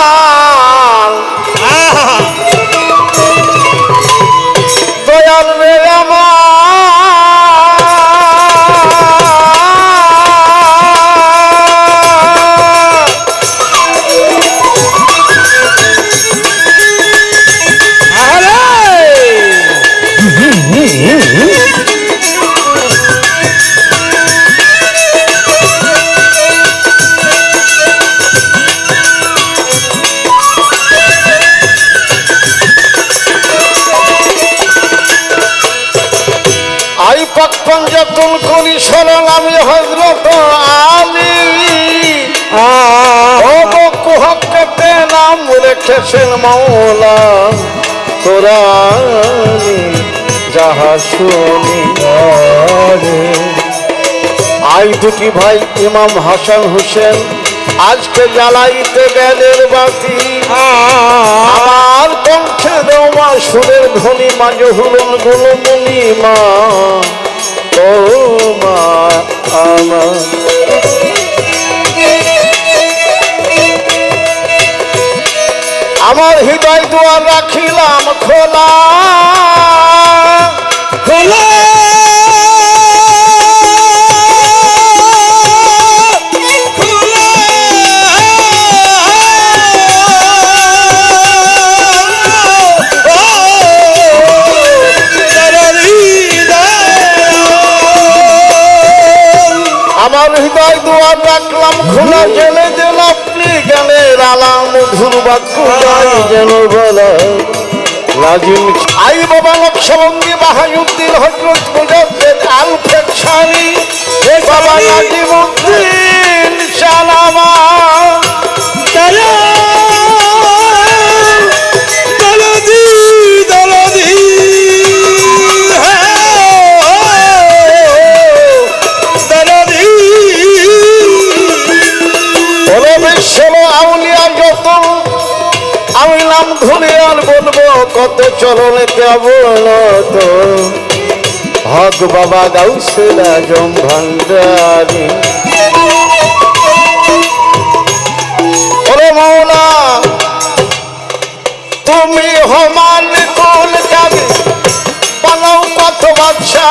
দয়াল পঞ্জাতুল করি স্মরণ আমি হজরত আলী। ও কুহকতে নাম রেখেছেন মৌলা কোরআনি যাহা শুনি আই দুটি ভাই ইমাম হাসান হোসেন আজকে জ্বালাইতে গেলের বাতি। আমার কণ্ঠে দেওয়া সুরের ধ্বনি মাঝে হুলনগুলো মুনি মা ও মা আমার। আমার হৃদয় দুয়ার রাখিলাম খোলা। খোলা। আমার হৃদয় দোয়া ডাকলাম খোলা জেলে যেন আপনি গানের আলাম, মধুর বাক্য যেন বলা। লাজিম আই বাবা নকশবঙ্গি বাহায়ুদ্দিন হজরত মুজাদ্দেদ, আলফেদ সানি বাবা নাজিমুদ্দিন। চরণে কেবল তো। হক বাবা গাউসে রাজম ভান্ডারি। মৌলা তুমি হমান কোন কাবি বানাও কত বাচ্চা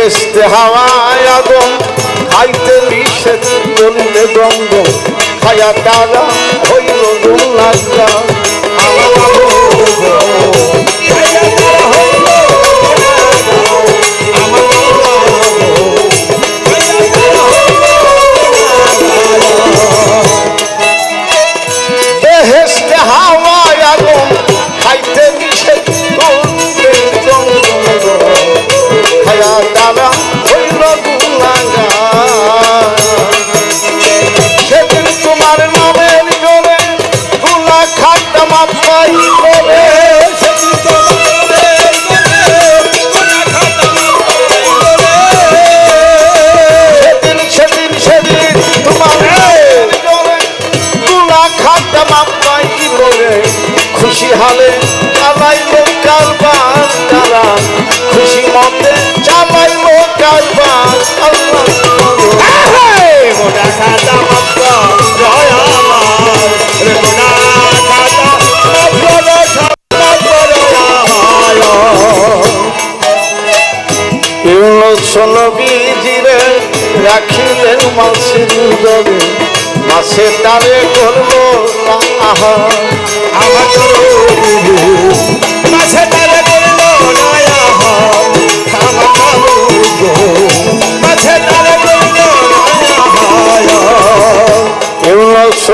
বেহেস্তে হাওয়ায় আগুন খাইতে নিষেধ করলে গঙ্গ খায়া তারা হইল খায়া তারা হইল নবীজিরে রাখিলেন মাসের দলে মাসে তারে করল না আহা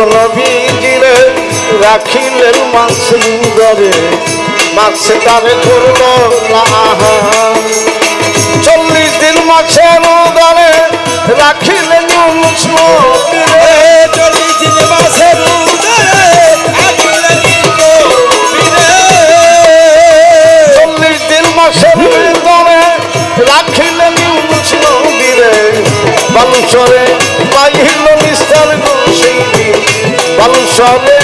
নবীজিরে রাখিলেন মাসিদারে মাসে তারে করল না চল্লিশ দিন মাছে উদারে রাখিলেন মুসলিম Shabbat.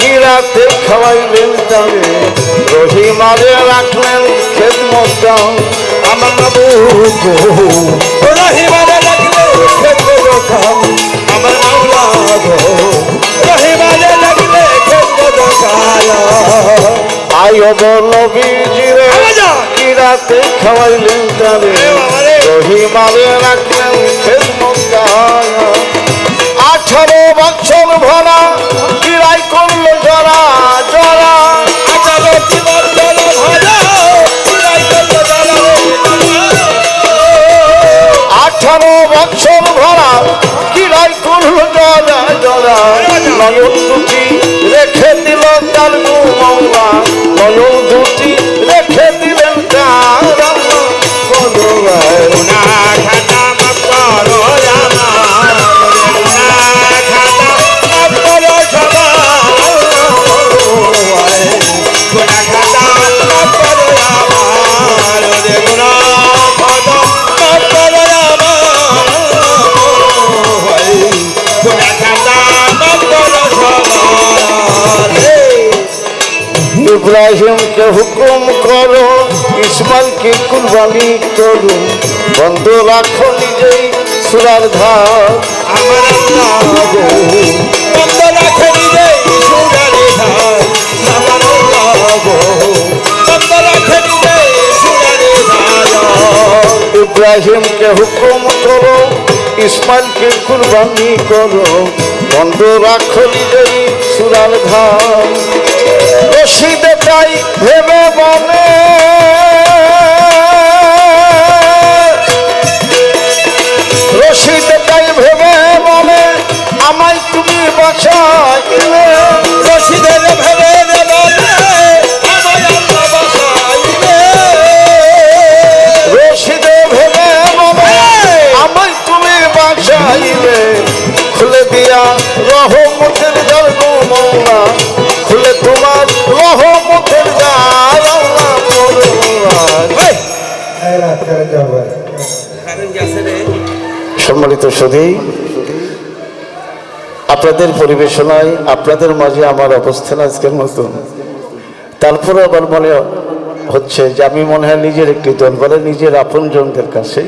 কিরাতে খাওয়াইলেন রহিমারে রাখলেন আমার বাবু রহিমারে আমার মাওলা গো। রহিমারে আয়ু কিরাতে খাওয়াইলেন। রহিমারে রাখলেন আঠারো বছর ভরা কিরাই করল জরা জরা। আচারতি বন্দর ভরা পুরাই গেল আঠারো বছর ভরা কিরাই করল জরা জরা। নয়ন দুটি ইব্রাহিমকে হুকুম করো, ইসমাইলকে কুরবানি করো। বন্ধ রাখো নিজেই সুরার ধার আমার বন্ধ রাখে নিজে সুরারে ধার আমার আল্লাহ গো বন্ধ রাখে নিজে সুরারে ধার ইব্রাহিমকে হুকুম করো, ইসমাইলকে কুরবানি করো। বন্ধ রাখো নিজেই সুরার ধার রশিদে তাই ভেবে বলে। আপনাদের পরিবেশনায়, আপনাদের মাঝে আমার অবস্থান আজকের মতন। তারপরে আবার মনে হচ্ছে যে আমি মনে হয় নিজের একটি দল বলে নিজের আপনজনদের কাছে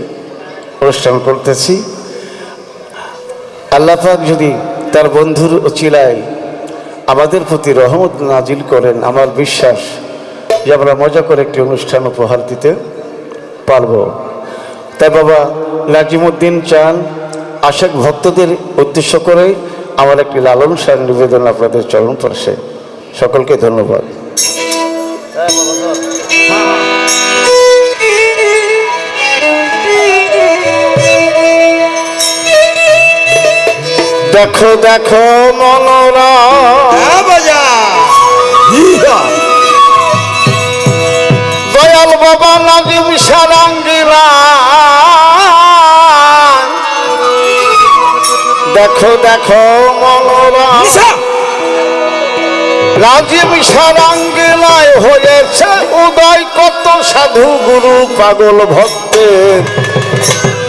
অনুষ্ঠান করতেছি। আল্লাপাক যদি তার বন্ধুর চিলায় আমাদের প্রতি রহমত নাজিল করেন, আমার বিশ্বাস যে আমরা মজা করে একটি অনুষ্ঠান উপহার দিতে পারব। তাই বাবা নাজিমুদ্দিন চান, আশেক ভক্তদের উদ্দেশ্য করে আমার একটি লালন সার নিবেদন আপনাদের চরণ পড়ছে সকলকে ধন্যবাদ। দেখো দেখো মনোরা হ্যাঁ দয়াল বাবা নাজিম সারাঙ্গিলা দেখো রাজীব হয়েছে উদয় কত সাধু গুরু পাগল ভক্তের।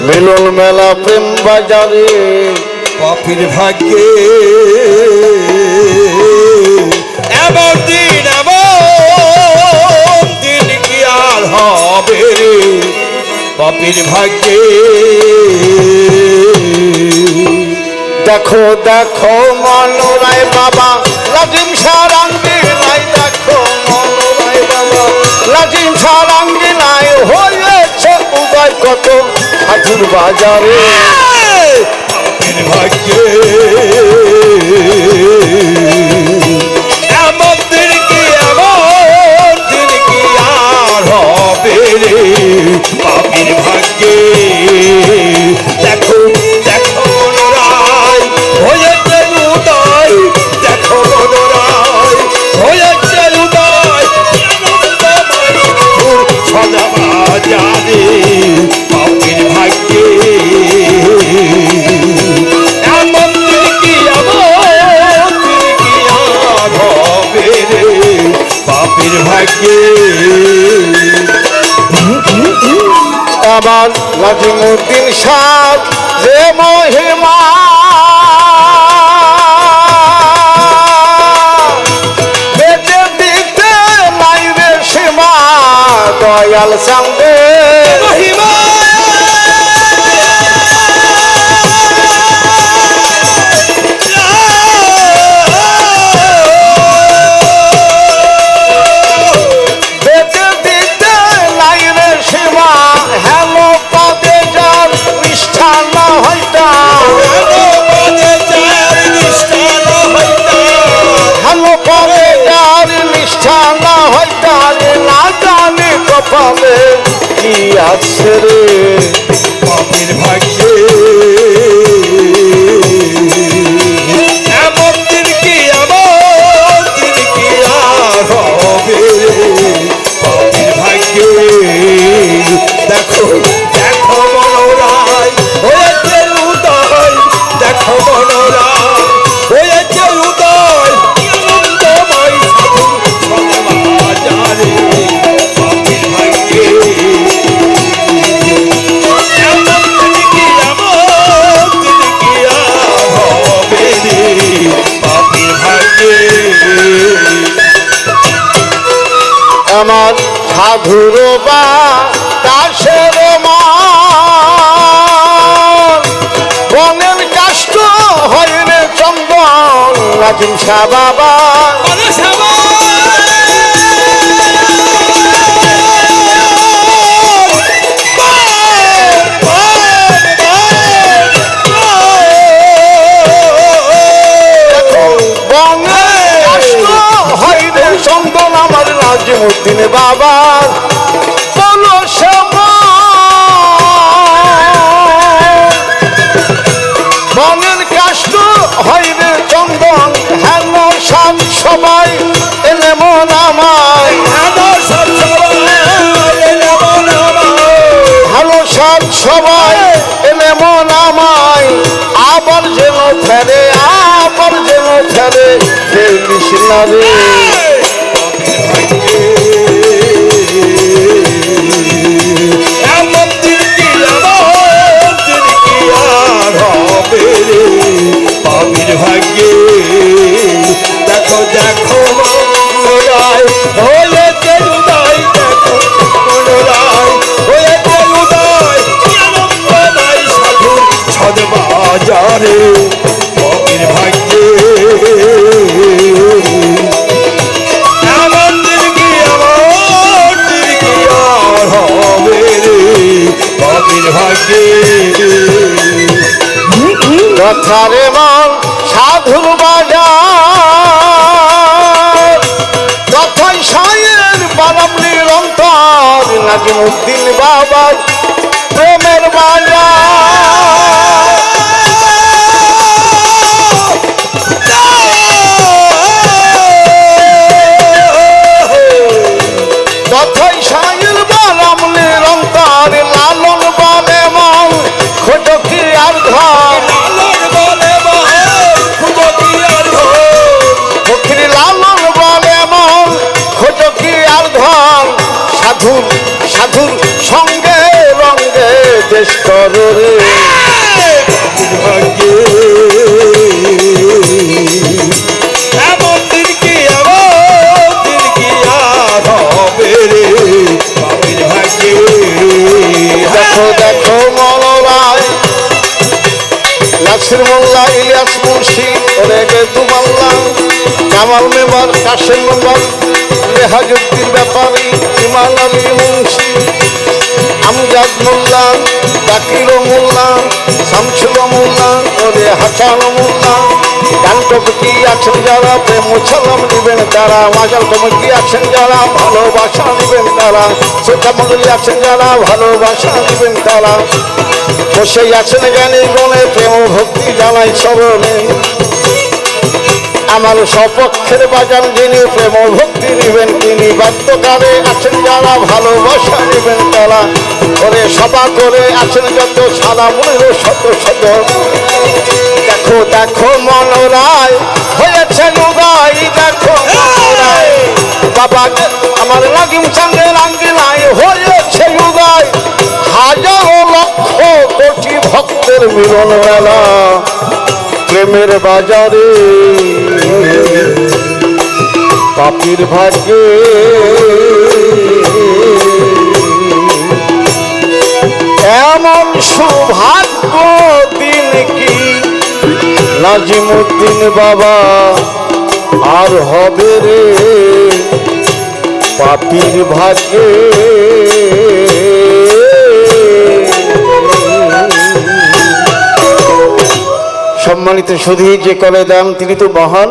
মিলন মেলা প্রেম বাজারে। পাপির ভাগ্যে দিন কি আর হবে? পাপির ভাগ্যে দেখো দেখো মনোরায় বাবা। লাজিম সারাঙ্গি নাই দেখো মনোরায় বাবা। রাজিম সারাঙ্গি নাই হয়েছে উদয় কত। ঠাকুর বাজারে। ভাগ্যে। আজিমুদ্দিন সাহ রে মহিমা বেটে দিতে নাই রে সীমা দয়াল চান্দ মধুর বা দাসের বনের কাষ্ট হরিণে চন্দন রাজুম শাহ বাবা চন্দন আমার নাজিমুদ্দিন বাবা। বলো মনের কষ্ট হইবে চন্দন হেন সব সবাই এলে মন আমায়। ভালো সব সবাই এলে মন আমায়। আবার যেন ফেরে আবার যেন ফেরে কৃষ্ণ রে। কথারে মন সাধুর বাজার। কথায় সায়ের বারাম নিরন্তর নাকি মুক্তি কামাল মেম্বার কাশেম মেম্বার রেহাজুদ্দির ব্যাপারী ইমান আলী মুন্সি। আমজাদ মোল্লা, জাকির মোল্লা, শামসুল মোল্লা, ওরে হাসান মোল্লা। গান আছেন যারা? প্রেম সালাম নেবেন তারা। মাজার কমিটি আছেন যারা? ভালোবাসা নেবেন তারা। শ্রোতা মন্ডলী আছেন যারা? ভালোবাসা নেবেন তারা। বসেই আছেন জ্ঞানী গণে, প্রেম ভক্তি জানাই সরণে। আমার সপক্ষের বাজান যিনি প্রেম ভক্তি নিবেন তিনি। বাদ্যকারে আছেন যারা, ভালোবাসা নেবেন তারা। করে সভা করে আছেন যত সাদা মনের শত শত দেখো দেখো মনোরায়, হয়েছে উদয় দেখো বাবা, আমার লাগিম সঙ্গে রাঙ্গিনায় হয়েছে উদয় হাজারো লক্ষ কোটি ভক্তের মিলন মেলা। প্রেমের বাজারে। পাপির ভাগ্যে। এমন সৌভাগ্য দিন কি? নাজিমুদ্দিন বাবা, আর হবে রে পাপির ভাগ্যে। সম্মানিত সুধীর যে কলে দাম তিনি তো মহান।